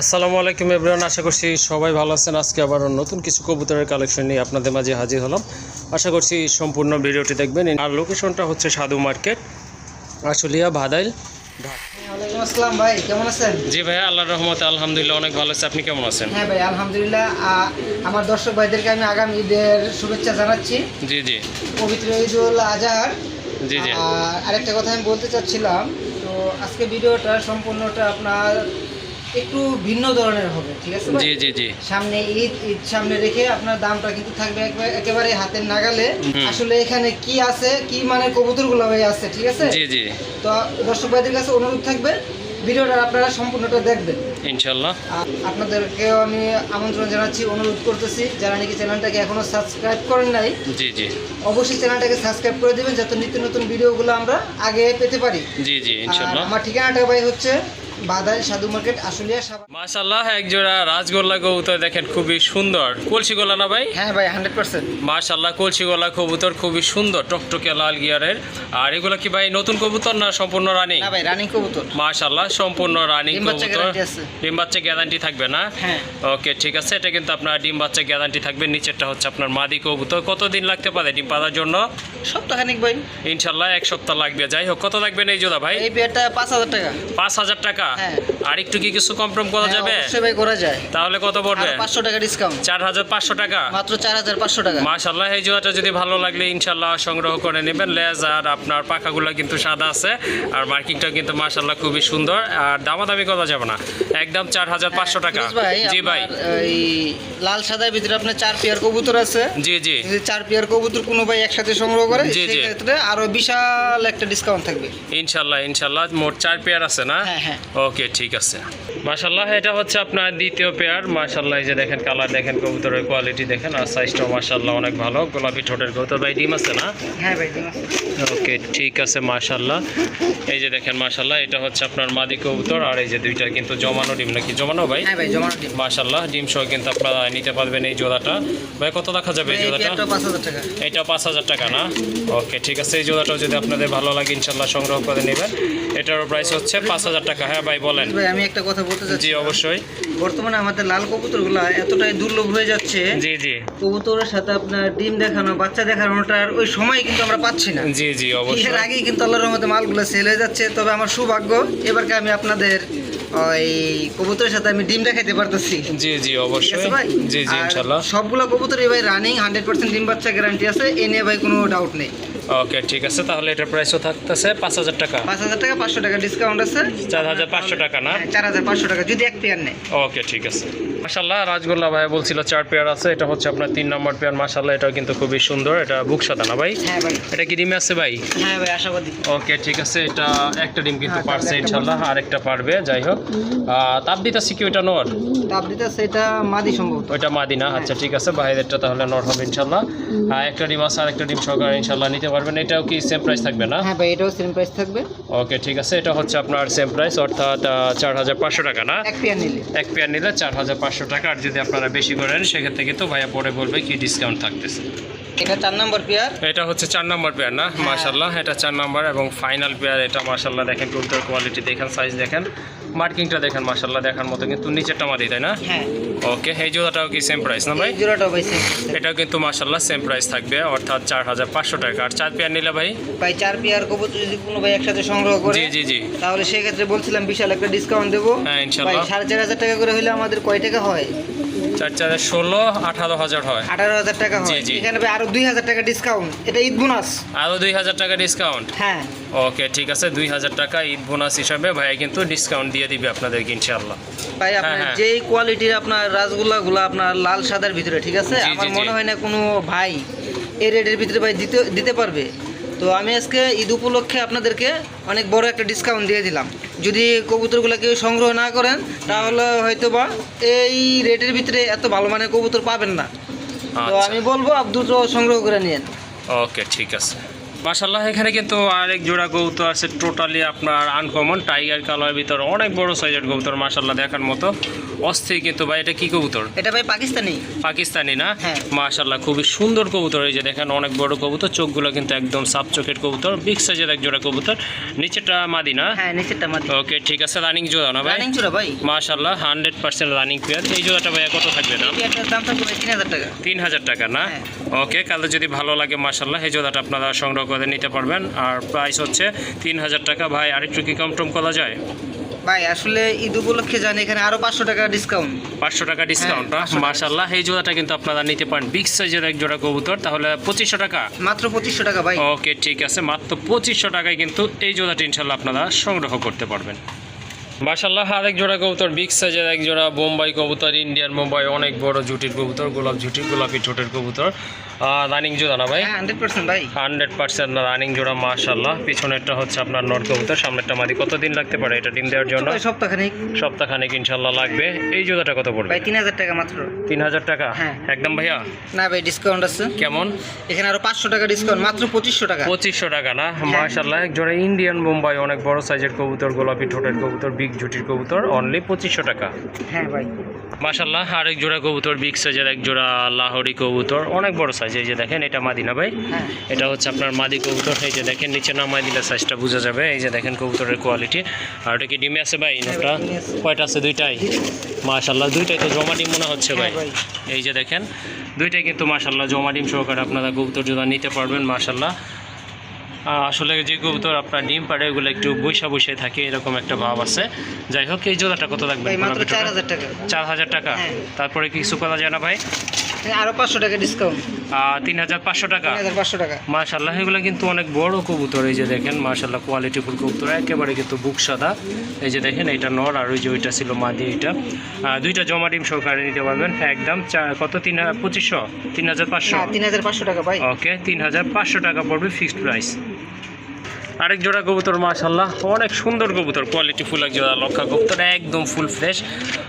আসসালামু আলাইকুম এভরিওয়ান আশা করছি সবাই ভালো আছেন। আজকে আবার নতুন কিছু কবুতরের কালেকশন নিয়ে আপনাদের মাঝে হাজির হলাম। আশা করছি সম্পূর্ণ ভিডিওটি দেখবেন। আর লোকেশনটা হচ্ছে সাধু মার্কেট আশুলিয়া ভাদাইল। আসসালাম ভাই কেমন আছেন? জি রহমতে আলহামদুলিল্লাহ অনেক ভালো আছে। আপনি কেমন আছেন? হ্যাঁ ভাই আলহামদুলিল্লাহ। আমার দর্শক ভাইদেরকে আমি আগামী ঈদের শুভেচ্ছা জানাচ্ছি। জি জি। পবিত্র ঈদুল আজহার। জি জি। আরেকটা কথা আমি বলতে চাচ্ছিলাম তো আজকে ভিডিওটা সম্পূর্ণটা আপনার একটু ভিন্ন ধরনের হবে ঠিক আছে জি জি জি। সামনে ঈদ ঈদ সামনে রেখে আপনার দামটা কিন্তু থাকবে একেবারে হাতের নাগালে। আসলে এখানে কি আছে কি মানে কবুতরগুলো ভাই আছে ঠিক আছে? জি জি। তো দর্শক ভাইদের কাছে অনুরোধ থাকবে ভিডিওটা আপনারা সম্পূর্ণটা দেখবেন। ইনশাল্লাহ। আপনাদেরকেও আমি আমন্ত্রণ জানাচ্ছি অনুরোধ করতেছি যারা নাকি চ্যানেলটাকে এখনও সাবস্ক্রাইব করেন নাই জি জি। অবশ্যই চ্যানেলটাকে সাবস্ক্রাইব করে দেবেন যাতে নিত্য নতুন ভিডিওগুলো আমরা আগে পেতে পারি। জি জি ইনশাল্লাহ। আমার ঠিকানাটা ভাই হচ্ছে বাদাই সাধু মার্কেট আশুলিয়া মাশাল্লাহ এক জোড়া রাজগোল্লা কবুতর দেখেন খুবই সুন্দর। কলসি গোলা না ভাই? হ্যাঁ ভাই হান্ড্রেড পার্সেন্ট মাশাল্লাহ কলসি গলা কবুতর খুবই সুন্দর টকটকে লাল গিয়ারের। আর এগুলো কি ভাই নতুন কবুতর না সম্পূর্ণ রানিং? না ভাই রানিং কবুতর। মাশাল্লাহ সম্পূর্ণ রানিং ডিম বাচ্চা কবুতর। ডিম বাচ্চা গ্যারান্টি থাকবে না? হ্যাঁ। ওকে ঠিক আছে এটা কিন্তু আপনার ডিম বাচ্চা গ্যারান্টি থাকবে নিচেরটা হচ্ছে আপনার মাদি কবুতর। কতদিন লাগতে পারে ডিম পাতার জন্য? সপ্তাহখানিক ভাই। ইনশাল্লাহ এক সপ্তাহ লাগবে। যাই হোক কত লাগবে এই জোড়া ভাই? এই পাঁচ হাজার টাকা। পাঁচ হাজার টাকা। আর একটু কি কিছু কম টম করা হ্যাঁ, যাবে? অবশ্যই ভাই করা যায়। তাহলে কত পড়বে? পাঁচশো টাকা ডিসকাউন্ট টাকা? মাত্র এই জোড়াটা যদি ভালো সংগ্রহ করে নেবেন। লেজ আর আপনার পাখাগুলো কিন্তু সাদা আছে আর মার্কিংটা কিন্তু খুবই সুন্দর। আর দামাদামি করা যাবে না। একদম চার হাজার পাঁচশো টাকা। জি ভাই। এই লাল সাদার ভিতরে আপনার চার পেয়ার কবুতর আছে। জি জি। যদি চার পেয়ার কবুতর কোনো ভাই একসাথে সংগ্রহ করে। সেক্ষেত্রে আরও বিশাল একটা ডিসকাউন্ট থাকবে। ইনশাল্লাহ ইনশাল্লাহ মোট চার পেয়ার আছে না? হ্যাঁ হ্যাঁ। ওকে ঠিক আছে। মাশাল্লাহ এটা হচ্ছে আপনার দ্বিতীয় পেয়ার মাশাল্লাহ এই যে দেখেন কালার দেখেন কবুতরের কোয়ালিটি দেখেন আর সাইজটাও মাশাল্লাহ অনেক ভালো। গোলাপি ঠোঁটের কবুতর। ভাই ডিম আছে না? হ্যাঁ ভাই ডিম আছে। ওকে ঠিক আছে মাশাল্লাহ এই যে দেখেন মাশাল্লাহ এটা হচ্ছে আপনার মাদি কবুতর আর এই যে দুইটা কিন্তু জমানো ডিম নাকি জমানো ভাই? হ্যাঁ ভাই জমানো ডিম। মাশাল্লাহ ডিম সহ কিন্তু আপনারা নিতে পারবেন এই জোড়াটা। ভাই কত দেখা যাবে এই জোড়াটা? এটা পাঁচ হাজার টাকা। না? ওকে ঠিক আছে এই জোড়াটাও যদি আপনাদের ভালো লাগে ইনশাল্লাহ সংগ্রহ করে নেবেন। এটারও প্রাইস হচ্ছে পাঁচ হাজার টাকা। হ্যাঁ ভাই বলেন। ভাই আমি একটা কথা বলতে জি অবশ্যই। বর্তমানে আমাদের লাল কবুতরগুলো এতটাই দুর্লভ হয়ে যাচ্ছে জি জি। কবুতরের সাথে আপনার ডিম দেখানো বাচ্চা দেখানোটার ওই সময় কিন্তু আমরা পাচ্ছি না। জি জি অবশ্যই। এর আগেই কিন্তু আল্লাহর রহমতে মালগুলো সেল হয়ে যাচ্ছে তবে আমার সৌভাগ্য এবারকে আমি আপনাদের ওই কবুতরের সাথে আমি ডিম দেখাইতে পারতেছি। জি জি অবশ্যই। ভাই? জি জি আর ইনশাল্লাহ। সবগুলো কবুতরই ভাই রানিং হান্ড্রেড পার্সেন্ট ডিম বাচ্চা গ্যারান্টি আছে এ নিয়ে ভাই কোনো ডাউট নেই। ওকে ঠিক আছে তাহলে এটার প্রাইসও থাকতেছে পাঁচ হাজার টাকা। পাঁচ হাজার টাকা পাঁচশো টাকা ডিসকাউন্ট আছে। চার হাজার পাঁচশো টাকা না? হ্যাঁ, চার হাজার পাঁচশো টাকা যদি এক পেয়ার নেয়। ওকে ঠিক আছে। মাশাল্লাহ রাজগোল্লা ভাই বলছিল চার পেয়ার আছে এটা হচ্ছে আপনার তিন নম্বর পেয়ার মাশাল্লাহ এটাও কিন্তু খুবই সুন্দর এটা বুক সাদা না ভাই। হ্যাঁ ভাই। এটা কি ডিমে আছে ভাই? হ্যাঁ ভাই আশাবাদী। ওকে ঠিক আছে এটা একটা ডিম কিন্তু হ্যাঁ, পারছে ইনশাল্লাহ আর একটা পারবে যাই হোক। তাপ দিতেছি কি ওইটা নর? তাপ সেটা মাদি সম্ভবত। ওইটা মাদিনা আচ্ছা ঠিক আছে বাইরেরটা তাহলে নর হবে ইনশাল্লাহ আর একটা ডিম আছে আর একটা ডিম সহকারে ইনশাল্লাহ নিতে পারবেন। এটাও কি সেম প্রাইস থাকবে না? হ্যাঁ ভাই এটাও সেম প্রাইস থাকবে। ওকে ঠিক আছে এটা হচ্ছে আপনার সেম প্রাইস অর্থাৎ চার হাজার পাঁচশো টাকা না? এক পেয়ার নিলে। এক পেয়ার নিলে চার হাজার পাঁচশো টাকা। আর যদি আপনারা বেশি করেন, সেক্ষেত্রে কিন্তু ভাইয়া পরে বলবে কি ডিসকাউন্ট থাকতেছে। এটা চার নম্বর পেয়ার? এটা হচ্ছে চার নম্বর পেয়ার না? হ্যাঁ। মাশাল্লাহ এটা চার নম্বর এবং ফাইনাল পেয়ার এটা মাশাল্লাহ দেখেন কবুতর কোয়ালিটি দেখেন সাইজ দেখেন। মার্কিংটা দেখেন মাশাল্লাহ দেখার মতো কিন্তু নিচেরটা মাদি তাই না? হ্যাঁ। ওকে এই জোড়াটাও কি সেম প্রাইস না ভাই? জোড়াটাও ভাই সেম এটাও কিন্তু মাশাল্লাহ সেম প্রাইস থাকবে অর্থাৎ চার হাজার পাঁচশো টাকা। আর চার পেয়ার নিলে ভাই? ভাই চার পেয়ার কবুতর যদি কোনো ভাই একসাথে সংগ্রহ করে জি জি জি। তাহলে সেক্ষেত্রে বলছিলাম বিশাল একটা ডিসকাউন্ট দেবো। হ্যাঁ, ইনশাল্লাহ। সাড়ে চার হাজার টাকা করে হলে আমাদের কয় টাকা হয়? চার চার ষোলো আঠারো হাজার হয়। আঠারো হাজার টাকা হয়। জি। এখানে আরও দুই হাজার টাকা ডিসকাউন্ট এটা ঈদ বোনাস আরও দুই হাজার টাকা ডিসকাউন্ট হ্যাঁ। ওকে ঠিক আছে। দুই হাজার টাকা ঈদ বোনাস হিসাবে ভাইয়া কিন্তু ডিসকাউন্ট দিয়ে দিবে আপনাদেরকে ইনশাল্লাহ ভাই আপনার হ্যাঁ। যেই কোয়ালিটির আপনার রাসগোল্লাগুলো আপনার লাল সাদার ভিতরে ঠিক আছে? আমার মনে হয় না কোনো ভাই এই রেটের ভিতরে ভাই দিতে দিতে পারবে। তো আমি আজকে ঈদ উপলক্ষে আপনাদেরকে অনেক বড় একটা ডিসকাউন্ট দিয়ে দিলাম। যদি কবুতরগুলোকে সংগ্রহ না করেন তাহলে হয়তো বা এই রেটের ভিতরে এত ভালো মানের কবুতর পাবেন না। তো আচ্ছা। আমি বলব আপ দুটো সংগ্রহ করে নিন ওকে ঠিক আছে। মাসাল্লাহ এখানে কিন্তু আরেক জোড়া কবুতর আছে টোটালি আপনার আনকমন টাইগার কালার ভিতর অনেক বড় সাইজের কবুতর মাসাল্লাহ দেখার মতো। অস্থির কিন্তু ভাই এটা কি কবুতর? এটা ভাই পাকিস্তানি। পাকিস্তানি না? হ্যাঁ। মাশাল্লাহ খুবই সুন্দর কবুতর এই যে দেখেন অনেক বড় কবুতর চোখগুলো কিন্তু একদম সাপ চোখের কবুতর বিগ সাইজের এক জোড়া কবুতর। নিচেটা মাদি না? হ্যাঁ নিচেরটা মাদি। ওকে ঠিক আছে রানিং জোড়া না ভাই? রানিং চূড়া ভাই। মাশাল্লাহ হান্ড্রেড পার্সেন্ট রানিং পেয়ার এই জোড়াটা ভাইয়া কত থাকবে এই দাম থাকবে ভাই তিন হাজার টাকা। তিন হাজার টাকা না? হ্যাঁ। ওকে কালে যদি ভালো লাগে মাশাল্লাহ এই জোড়াটা আপনারা সংগ্রহ করে নিতে পারবেন। আর প্রাইস হচ্ছে তিন হাজার টাকা। ভাই আরেকটু কি কম টম করা যায়? ভাই আসলে ঈদ উপলক্ষে জানি এখানে আরও পাঁচশো টাকা ডিসকাউন্ট পাঁচশো টাকা ডিসকাউন্ট হ্যাঁ, 500 টাকা। মাশাল্লাহ এই জোড়াটা কিন্তু আপনারা নিতে পারেন। বিগ সাইজের এক জোড়া কবুতর তাহলে পঁচিশশো টাকা? মাত্র পঁচিশশো টাকা ভাই। ওকে ঠিক আছে। মাত্র পঁচিশশো টাকায় কিন্তু এই জোড়াটি ইনশাল্লাহ আপনারা সংগ্রহ করতে পারবেন। মাশাল্লাহ আরেক জোড়া কবুতর বিগ সাইজের এক জোড়া বোম্বাই কবুতর ইন্ডিয়ান বোম্বাই অনেক বড় জুটির কবুতর গোলাপ জুটির গোলাপি ঠোঁটের কবুতর। রানিং জোড়া না ভাই? হ্যাঁ হান্ড্রেড পার্সেন্ট ভাই। হান্ড্রেড পার্সেন্ট রানিং জোড়া মাশাল্লাহ পিছনেরটা হচ্ছে আপনার নর কবুতর সামনেরটা মাদি। কতদিন লাগতে পারে এটা ডিম দেওয়ার জন্য? সপ্তাহখানিক। সপ্তাহখানেক ইনশাল্লাহ লাগবে। এই জোড়াটা কত পড়বে? ভাই তিন হাজার টাকা মাত্র। তিন হাজার টাকা? হ্যাঁ। একদম ভাইয়া? না ভাই ডিসকাউন্ট আছে। কেমন? এখানে আরও পাঁচশো টাকা ডিসকাউন্ট মাত্র পঁচিশশো টাকা। পঁচিশশো টাকা না? মাশাল্লাহ এক জোড়া ইন্ডিয়ান বোম্বাই অনেক বড় সাইজের কবুতর গোলাপি ঠোঁটের কবুতর বিগ ঝুটির কবুতর অনলি পঁচিশশো টাকা। হ্যাঁ ভাই। মাশাল্লাহ আরেক জোড়া কবুতর বিগ সাইজের এক জোড়া লাহোরি কবুতর। অনেক বড় সাইজ এই যে দেখেন এটা মাদিনা ভাই। হ্যাঁ। এটা হচ্ছে আপনার মাদি কবুতর এই যে দেখেন নিচে নামাই দিলে সাইজটা বোঝা যাবে। এই যে দেখেন কবুতরের কোয়ালিটি আর ওটা কি ডিমে আছে ভাই? নটা ডিমে আছে। কয়টা আছে? দুইটাই। মাশাল্লাহ দুইটাই তো জমা ডিম মনে হচ্ছে ভাই। হ্যাঁ এই যে দেখেন দুইটাই কিন্তু মাশাল্লাহ জমা ডিম সহকারে আপনারা কবুতর জোড়া নিতে পারবেন মাশাল্লাহ। আসলে যে কবুতর আপনার ডিম পাড়ে ওগুলো একটু বৈশা বৈশায় থাকে এরকম একটা ভাব আছে। যাই হোক এই জোড়াটা কত লাগবে? চার হাজার টাকা? হ্যাঁ। তারপরে কিছু করা যায় না ভাই? আরও পাঁচশো টাকা ডিসকাউন্ট তিন হাজার পাঁচশো টাকা? তিন হাজার পাঁচশো টাকা। মাশাল্লাহ এগুলো কিন্তু অনেক বড় কবুতর এই যে দেখেন মাশাল্লাহ কোয়ালিটিফুল কবুতর একেবারে কিন্তু বুক সাদা। এই যে দেখেন এটা নর আর ওই যে ওইটা ছিল মাদি এটা। দুইটা জমা ডিম সহকারে নিতে পারবেন একদম কত তিন পঁচিশশো? তিন হাজার পাঁচশো? তিন হাজার পাঁচশো টাকা ভাই। ওকে তিন হাজার পাঁচশো টাকা পড়বে ফিক্সড প্রাইস আরেক জোড়া কবুতর মাশাল্লাহ অনেক সুন্দর কবুতর কোয়ালিটি ফুল এক জোড়া লক্ষা কবুতর একদম ফুল ফ্রেশ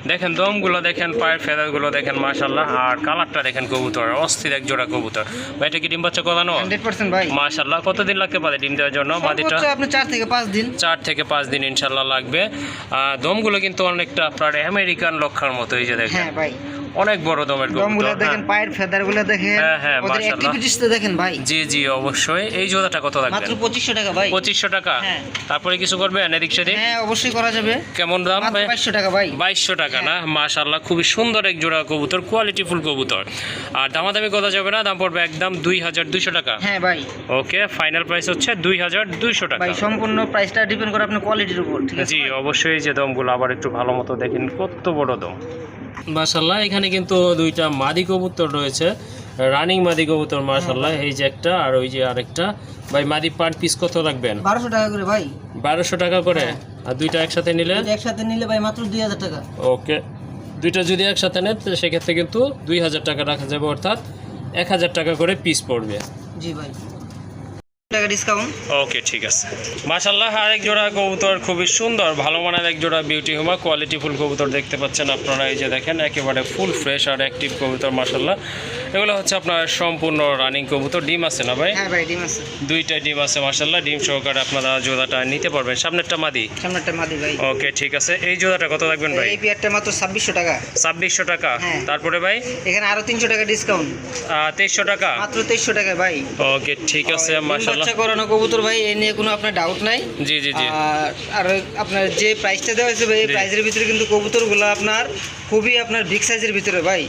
দেখেন দমগুলো দেখেন পায়ের ফেদারগুলো দেখেন মাশাল্লাহ আর কালারটা দেখেন কবুতর অস্থির এক জোড়া কবুতর। ভাই এটা কি ডিম বাচ্চা করানো মাশাল্লাহ কতদিন লাগতে পারে ডিম দেওয়ার জন্য মাদিটা আপনি চার থেকে পাঁচ দিন। চার থেকে পাঁচ দিন ইনশাল্লাহ লাগবে। আর দমগুলো কিন্তু অনেকটা আপনার আমেরিকান লক্ষার মতো এই যে দেখেন। হ্যাঁ ভাই। অনেক বড় দমের কবুতর দেখেন হ্যাঁ। পায়ের ফেদারগুলো দেখেন। হ্যাঁ, হ্যাঁ, মাশাআল্লাহ। দেখেন ভাই। জি জি অবশ্যই। এই জোড়াটা কত লাগবে? মাত্র পঁচিশশো টাকা ভাই। পঁচিশশো টাকা? হ্যাঁ। তারপরে কিছু করবেন এদিক সেদিক? হ্যাঁ অবশ্যই করা যাবে। কেমন দাম মাত্র বাইশশো টাকা ভাই। বাইশশো টাকা না? মাশাল্লাহ খুবই সুন্দর এক জোড়া কবুতর কোয়ালিটি ফুল কবুতর। আর দামাদামি করা যাবে না দাম পড়বে একদম দুই হাজার দুইশো টাকা। হ্যাঁ ভাই। ওকে ফাইনাল প্রাইস হচ্ছে দুই হাজার দুইশো টাকা। ভাই সম্পূর্ণ প্রাইসটা ডিপেন্ড করে আপনার কোয়ালিটির উপর ঠিক আছে জি অবশ্যই যে দমগুলো আবার একটু ভালো মতো দেখেন কত বড় দম। মাশাল্লাহ এখানে কিন্তু দুইটা মাদি কবুতর রয়েছে। রানিং মাদি কবুতর মাশাল্লাহ এই যে একটা আর ওই যে আরেকটা। ভাই মাদি পার পিস কত রাখবেন? বারোশো টাকা করে ভাই। বারোশো টাকা করে? হ্যাঁ। আর দুইটা একসাথে নিলে? একসাথে নিলে ভাই মাত্র দুই হাজার টাকা। ওকে। দুইটা যদি একসাথে নেন সেক্ষেত্রে কিন্তু দুই হাজার টাকা রাখা যাবে অর্থাৎ এক হাজার টাকা করে পিস পড়বে। জি ভাই। টাকা ডিসকাউন্ট ওকে ঠিক আছে। মাশাল্লাহ আরেক জোড়া কবুতর খুবই সুন্দর, ভালো মানের এক জোড়া বিউটি হুমা কোয়ালিটি ফুল কবুতর দেখতে পাচ্ছেন আপনারা। এই যে দেখেন, একেবারে ফুল ফ্রেশ আর অ্যাক্টিভ কবুতর মাশাল্লাহ এগুলো হচ্ছে আপনার সম্পূর্ণ রানিং কবুতর। ডিম আছে না ভাই? হ্যাঁ ভাই ডিম আছে। দুইটা ডিম আছে মাশাল্লাহ ডিম সহকারে আপনারা জোড়াটা নিতে পারবেন। সামনেরটা মাদি? সামনেরটা মাদি ভাই। ওকে ঠিক আছে। এই জোড়াটা কত রাখবেন ভাই? এই পেয়ারটা মাত্র ছাব্বিশশো টাকা। ছাব্বিশশো টাকা। হ্যাঁ। তারপরে ভাই? এখানে আরও তিনশো টাকা ডিসকাউন্ট টাকা? মাত্র টাকা ভাই। ওকে ঠিক আছে বাচ্চা করানো কবুতর ভাই এ নিয়ে কোনো আপনার ডাউট নাই। জি জি জি। আর আপনার যে প্রাইসটা দেওয়া হয়েছে ভাই এই। প্রাইসের ভিতরে কিন্তু কবুতরগুলো আপনার খুবই আপনার বিগ সাইজের ভিতরে ভাই।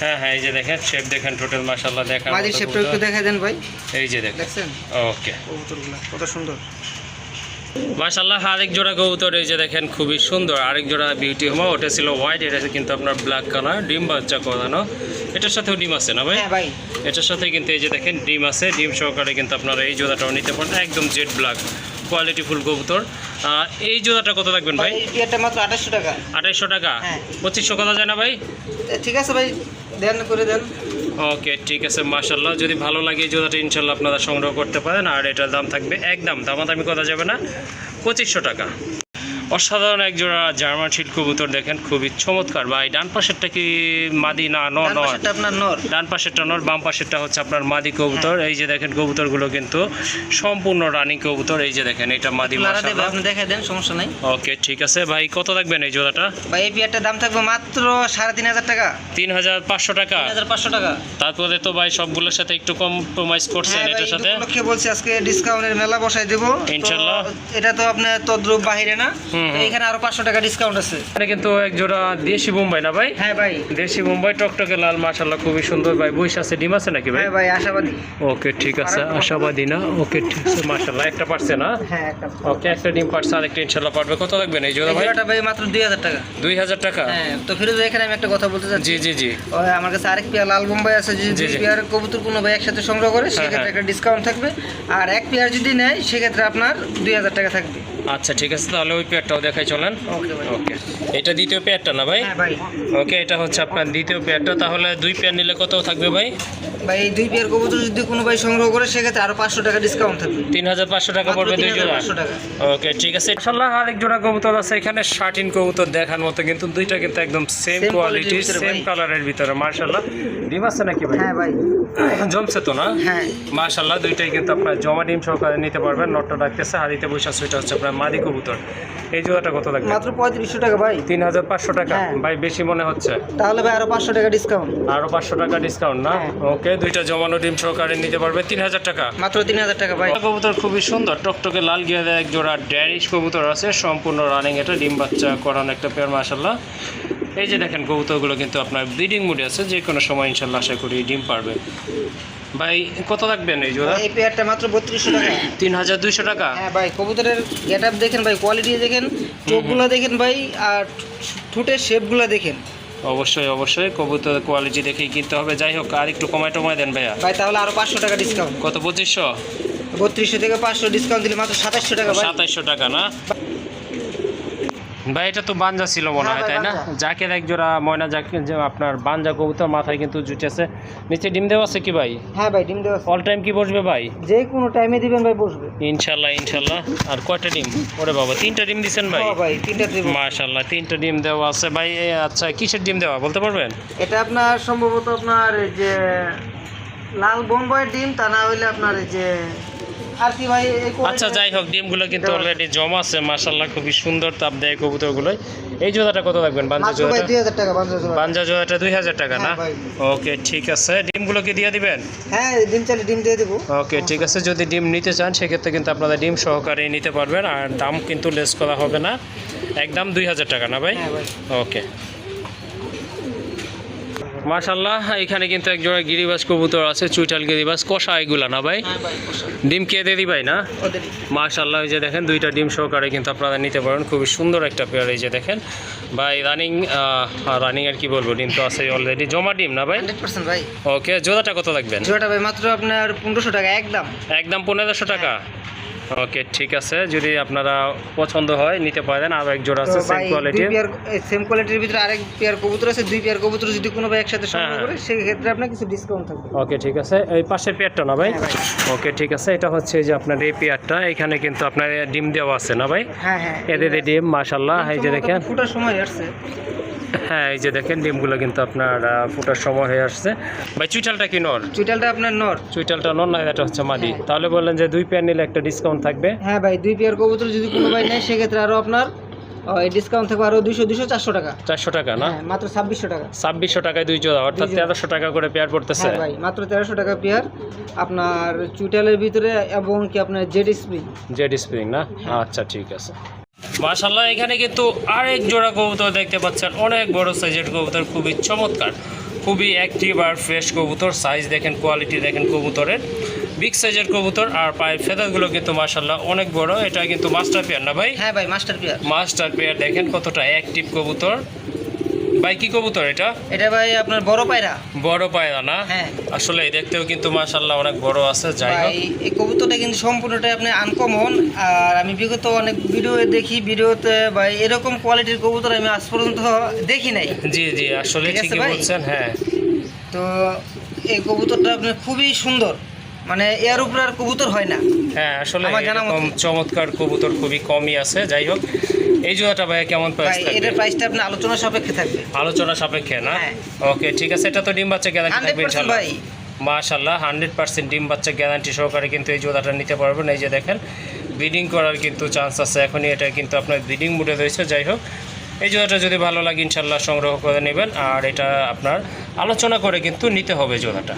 হ্যাঁ হ্যাঁ এই যে দেখেন শেপ দেখেন। টোটাল মাশাল্লাহ দেখেন মাঝির শেপটা একটু দেখা দেন ভাই। এই যে দেখেন। দেখছেন? ওকে। কবুতরগুলো কত সুন্দর। মাশাল্লাহ আরেক জোড়া কবুতর এই যে দেখেন খুবই সুন্দর। আরেক জোড়া বিউটি হোমা ওটা ছিল হোয়াইট এটা কিন্তু আপনার ব্ল্যাক কালার ডিম বাচ্চা করানো। এটার সাথেও ডিম আছে না ভাই? হ্যাঁ ভাই। এটার সাথে কিন্তু এই যে দেখেন ডিম আছে। ডিম সহকারে কিন্তু আপনারা এই জোড়াটাও নিতে পারেন। একদম জেড ব্ল্যাক কোয়ালিটি ফুল কবুতর এই জোড়াটা কত রাখবেন ভাই? পেয়ারটা মাত্র আঠাশশো টাকা। আঠাইশশো টাকা? হ্যাঁ। পঁচিশশো করা যায় না ভাই? ঠিক আছে ভাই দেন করে দেন। ওকে ঠিক আছে মাসাল্লাহ যদি ভালো লাগে জুতাটা ইনশাল্লাহ আপনারা সংগ্রহ করতে পারেন। আর এটার দাম থাকবে একদম, দামাদামি করা যাবে না। পঁচিশশো টাকা। অসাধারণ এক জোড়া জার্মান শিল কবুতর দেখেন খুবই চমৎকার। ভাই ডান পাশেরটা কি মাদি না নর? নর। ডান পাশেরটা নর বাম পাশেরটা হচ্ছে আপনার মাদি কবুতর। এই যে দেখেন কবুতরগুলো কিন্তু সম্পূর্ণ রানী কবুতর। এই যে দেখেন এটা মাদি আপনি দেখে দেন সমস্যা নাই। ওকে ঠিক আছে। ভাই কত রাখবেন এই জোড়াটা? ভাই এই পেয়ারটার দাম থাকবে মাত্র সাড়ে তিন হাজার টাকা। তিন হাজার পাঁচশো টাকা? পাঁচশো টাকা। তারপরে তো ভাই সবগুলোর সাথে একটু কম্প্রোমাইজ করছেন হ্যাঁ এটার ঈদ সাথে বলছি আজকে ডিসকাউন্টের মেলা বসাই দেবো। ইনশাল্লাহ। এটা তো আপনার তদ্রুপ বাহিরে না। এখানে আরও পাঁচশো টাকা ডিসকাউন্ট আছে। এখানে কিন্তু এক জোড়া দেশি মুম্বাই না ভাই? হ্যাঁ ভাই। দেশি মুম্বাই টকটকে লাল মাশাল্লাহ খুবই সুন্দর ভাই। আছে ডিম আছে নাকি ভাই? হ্যাঁ ভাই আশাবাদী। ওকে ঠিক আছে আশাবাদী না? ওকে ঠিক আছে মাশাল্লাহ একটা পারছে না? হ্যাঁ ওকে একটা ডিম পারছে আর একটা ইনশাল্লাহ পারবে। কত লাগবেন এই জোড়া ভাই? জোড়াটা ভাই মাত্র দুই হাজার টাকা। দুই হাজার টাকা? হ্যাঁ তো ফিরোজ এখানে আমি একটা কথা বলতে চাচ্ছি। জি জি জি। ওই আমার কাছে আরেক পেয়ার লাল বোম্বাই আছে যদি কবুতর কোনো ভাই একসাথে সংগ্রহ করে সেক্ষেত্রে হ্যাঁ। একটা ডিসকাউন্ট থাকবে। আর এক পেয়ার যদি নেয় সেক্ষেত্রে আপনার দুই হাজার টাকা থাকবে। আচ্ছা ঠিক আছে তাহলে ওই পেয়ারটাও দেখাই চলেন। ওকে ওকে এটা দ্বিতীয় পেয়ারটা না ভাই? হ্যাঁ ভাই। ওকে এটা হচ্ছে আপনার দ্বিতীয় পেয়ারটা। তাহলে দুই পেয়ার নিলে কত থাকবে ভাই? ভাই দুই পেয়ার কবুতর যদি কোনো ভাই সংগ্রহ করে সেক্ষেত্রে আরও পাঁচশো টাকা ডিসকাউন্ট থাকবে। তিন হাজার পাঁচশো টাকা পড়বে দুই জোড়া। 3,500 টাকা। ওকে ঠিক আছে। ইনশাল্লাহ আরেক জোড়া কবুতর আছে এখানে শার্টিন কবুতর দেখার মতো কিন্তু দুইটা কিন্তু একদম সেম কোয়ালিটি সেম। কালারের ভিতরে মার্শাল্লাহ ডিম আছে নাকি ভাই? হ্যাঁ ভাই। জমছে তো না? হ্যাঁ। মার্শাল্লাহ দুইটাই কিন্তু আপনার জমা ডিম সহকারে নিতে পারবেন। নটটা ডাকতেছে হাড়িতে বসে সেটা হচ্ছে আপনার মাদি কবুতর। এই জোড়াটা কত লাগবে? মাত্র পঁয়ত্রিশশো টাকা ভাই। তিন হাজার পাঁচশো টাকা? হ্যাঁ। ভাই বেশি মনে হচ্ছে? তাহলে ভাই আরও পাঁচশো টাকা ডিসকাউন্ট আরও পাঁচশো টাকা ডিসকাউন্ট না? হ্যাঁ। ওকে দুইটা জমানো ডিম সহকারে নিতে পারবে। তিন হাজার টাকা? মাত্র তিন হাজার টাকা ভাই। কবুতর খুবই সুন্দর। টকটকে লাল গিয়ে এক জোড়া ড্যানিশ কবুতর আছে। সম্পূর্ণ রানিং এটা ডিম বাচ্চা করানো একটা পেয়ার মাসাল্লাহ এই যে দেখেন কবুতরগুলো কিন্তু আপনার ব্রিডিং মুডে আছে যে কোনো সময় ইনশাল্লাহ আশা করি ডিম পারবে। ভাই কত রাখবেন এই জোড়া? এই পেয়ারটা মাত্র বত্রিশশো টাকা। তিন হাজার দুইশো টাকা? হ্যাঁ ভাই কবুতরের গেট আপ দেখেন ভাই কোয়ালিটি দেখেন চোখগুলো দেখেন ভাই আর ঠোঁটের শেপগুলো দেখেন। অবশ্যই অবশ্যই কবুতর কোয়ালিটি দেখেই কিনতে হবে। যাই হোক আর একটু কমায় টমায় দেন ভাইয়া। ভাই তাহলে আরও পাঁচশো টাকা ডিসকাউন্ট কত পঁচিশশো? বত্রিশশো থেকে পাঁচশো ডিসকাউন্ট দিলে মাত্র সাতাশশো টাকা ভাই। সাতাইশশো টাকা না? ভাই এটা তো বাঞ্জা ছিল মনে হ্যাঁ হয় তাই না। জাকের এক জোড়া ময়না জাকে যে আপনার বাঞ্জা কবুতর মাথায় কিন্তু জুটেছে। নিচে ডিম দেওয়া আছে কি ভাই? হ্যাঁ ভাই ডিম দেওয়া আছে। অল টাইম কি বসবে ভাই? যে কোনো টাইমে দিবেন ভাই বসবে। ইনশাল্লাহ ইনশাল্লাহ। আর কয়টা ডিম? ওরে বাবা তিনটা ডিম দিছেন ভাই? হ্যাঁ ভাই তিনটা দেবো মাশাল্লাহ তিনটা ডিম দেওয়া আছে। ভাই আচ্ছা কিসের ডিম দেওয়া বলতে পারবেন? এটা আপনার সম্ভবত আপনার এই যে লাল বোম্বাইয়ের ডিম তা না হইলে আপনার এই যে আর কি ভাই আচ্ছা যাই হোক ডিমগুলো কিন্তু অলরেডি জমা আছে মাশাল্লাহ খুবই সুন্দর তাপ দেয় কবুতরগুলো এই জোড়াটা কত রাখবেন? বাঞ্জা জোড়াটা? দুই হাজার টাকা বাঞ্জা জোড়া। বাঞ্জা জোড়াটা দুই হাজার টাকা না? হ্যাঁ ওকে ঠিক আছে। ডিমগুলো কি দিয়ে দিবেন? হ্যাঁ ডিম চাইলে ডিম দিয়ে দেবো। ওকে ঠিক আছে। যদি ডিম নিতে চান সেক্ষেত্রে কিন্তু আপনারা ডিম সহকারে নিতে পারবেন। আর দাম কিন্তু লেস করা হবে না। একদম দুই হাজার টাকা না ভাই? হ্যাঁ ভাই। ওকে। মাশাল্লাহ এখানে কিন্তু এক জোড়া গিরিবাস কবুতর আছে চুইটাল গিরিবাস। কষা এগুলা না ভাই? হ্যাঁ। ডিম কে দিয়ে দিবাই না? মাশাল্লাহ এই যে দেখেন দুইটা ডিম সহকারে কিন্তু আপনারা নিতে পারেন। খুবই সুন্দর একটা পেয়ার এই যে দেখেন। ভাই রানিং রানিং আর কি বলব ডিম তো আছে অলরেডি জমা ডিম না ভাই? ভাই। ওকে জোড়াটা কত লাগবেন? জোড়াটা ভাই মাত্র আপনার পনেরোশো টাকা একদম। একদম পনেরোশো টাকা? ওকে ঠিক আছে। যদি আপনারা পছন্দ হয় নিতে পারেন। আর এক জোড়া আছে সেম ভাই কোয়ালিটির পেয়ার সেম কোয়ালিটির ভিতরে আরেক পেয়ার কবুতর আছে দুই পেয়ার কবুতর যদি কোনো ভাই একসাথে সংগ্রহ হ্যাঁ। করে সেক্ষেত্রে আপনার কিছু ডিসকাউন্ট থাকবে। ওকে ঠিক আছে। এই পাশের পেয়ারটা না ভাই? হ্যাঁ ওকে ঠিক আছে। এটা হচ্ছে যে আপনার এই পেয়ারটা এখানে কিন্তু আপনার ডিম দেওয়া আছে না ভাই? হ্যাঁ হ্যাঁ। এদের ডিম মাশাল্লাহ এই যে দেখেন। ফুটার সময় আসছে। হ্যাঁ এই যে দেখেন ডিমগুলো কিন্তু আপনার ফুটার সময় হয়ে আসছে। ভাই চুইটালটা কি নর? চুইটালটা আপনার নর। চুইটালটা নর না এটা হচ্ছে মাদি হ্যাঁ। তাহলে বললেন যে দুই পেয়ার নিলে একটা ডিসকাউন্ট থাকবে? হ্যাঁ ভাই দুই পেয়ার কবুতর যদি কোনো ভাই নেয় সেক্ষেত্রে আরও আপনার ডিসকাউন্ট থাকবে দুশো চারশো টাকা। চারশো টাকা না? হ্যাঁ মাত্র ছাব্বিশশো টাকা। ছাব্বিশশো টাকায় দুই জোড়া অর্থাৎ তেরোশো টাকা করে পেয়ার পড়তেছে। হ্যাঁ ভাই মাত্র তেরোশো টাকা পেয়ার। আপনার চুইটালের ভিতরে এবং কি আপনার জেড স্প্রিং। জেড স্প্রিং না। আচ্ছা ঠিক আছে। মাশাল্লাহ এখানে কিন্তু আরেক জোড়া কবুতর দেখতে পাচ্ছেন। অনেক বড় সাইজের কবুতর খুবই চমৎকার। খুবই অ্যাক্টিভ আর ফ্রেশ কবুতর। সাইজ দেখেন কোয়ালিটি দেখেন কবুতরের। বিগ সাইজের কবুতর আর পায়ের ফেদারগুলো কিন্তু মাশাল্লাহ অনেক বড়। এটা কিন্তু মাস্টার পেয়ার না ভাই? হ্যাঁ ভাই মাস্টার পেয়ার মাস্টার পেয়ার দেখেন কতটা অ্যাক্টিভ কবুতর। ভাই কি কবুতর এটা? এটা ভাই আপনার বড় পায়রা। বড় পায়রা না? হ্যাঁ। আসলে দেখতেও কিন্তু মাশাল্লাহ অনেক বড় আছে যাই হোক। এই কবুতরটা কিন্তু সম্পূর্ণটাই আপনি আনকমন আর আমি বিগত অনেক ভিডিও দেখি ভিডিওতে ভাই এরকম কোয়ালিটির কবুতর আমি আজ পর্যন্ত দেখি নাই। জি জি আসলে ঠিকই বলছেন হ্যাঁ। তো এই কবুতরটা আপনার খুবই সুন্দর। মানে এর উপরে আর কবুতর হয় না। হ্যাঁ আসলে এরকম চমৎকার কবুতর খুবই কমই আছে। যাই হোক এই জোড়াটা ভাইয়া কেমন প্রাইস ভাই থাকবে? এটার প্রাইসটা আপনার আলোচনা সাপেক্ষে থাকবে। আলোচনা সাপেক্ষে না? হ্যাঁ। ওকে ঠিক আছে এটা তো ডিম বাচ্চা গ্যারান্টি থাকবে ভাই। মাশাল্লাহ হান্ড্রেড পার্সেন্ট ডিম বাচ্চা গ্যারান্টি সহকারে কিন্তু এই জোড়াটা নিতে পারবেন। এই যে দেখেন ব্রিডিং করার কিন্তু চান্স আছে। এখনই এটা কিন্তু আপনার ব্রিডিং মুডে রয়েছে। যাই হোক এই জোড়াটা যদি ভালো লাগে ইনশাল্লাহ সংগ্রহ করে নেবেন। আর এটা আপনার আলোচনা করে কিন্তু নিতে হবে জোড়াটা